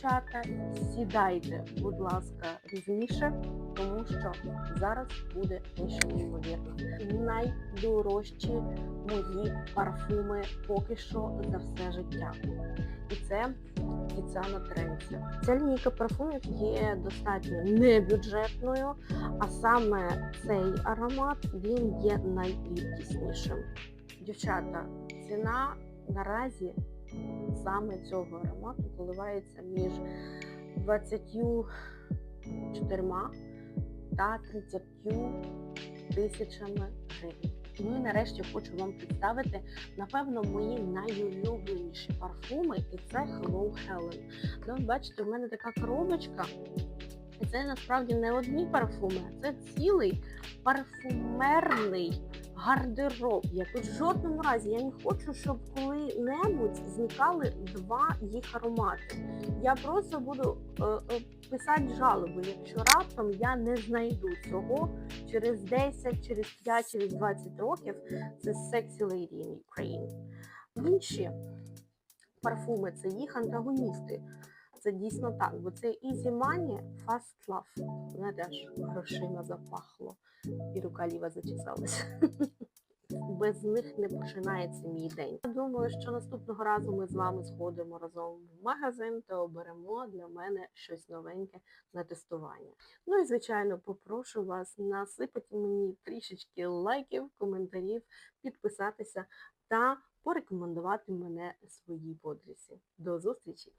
Чата, сідайте, будь ласка, рівніше, тому що зараз буде дещо неймовірне. Найдорожчі мої парфуми поки що за все життя. І це Тіцана Тренці. Ця лінійка парфумів є достатньо небюджетною, а саме цей аромат він є найрідкіснішим. Дівчата, ціна наразі саме цього аромату коливається між 24 та 30 тисячами гривень. Ну і нарешті хочу вам представити, напевно, мої найулюбленіші парфуми, і це Hello Helen. Ну, бачите, в мене така коробочка, і це насправді не одні парфуми, а це цілий парфумерний гардероб. Я тут в жодному разі я не хочу, щоб коли-небудь зникали два їх аромати. Я просто буду е, е, писати жалоби, якщо раптом я не знайду цього через 10, через 5, через 20 років. Це Sexy Lady in Ukraine. Інші парфуми це їх антагоністи. Це дійсно так, бо це Easy Money, Fast Love. Знаєте, аж грошима запахло і рука ліва зачесалася. Без них не починається мій день. Я думаю, що наступного разу ми з вами сходимо разом в магазин та оберемо для мене щось новеньке на тестування. Ну і звичайно, попрошу вас насипати мені трішечки лайків, коментарів, підписатися та порекомендувати мене своїй подрузі. До зустрічі!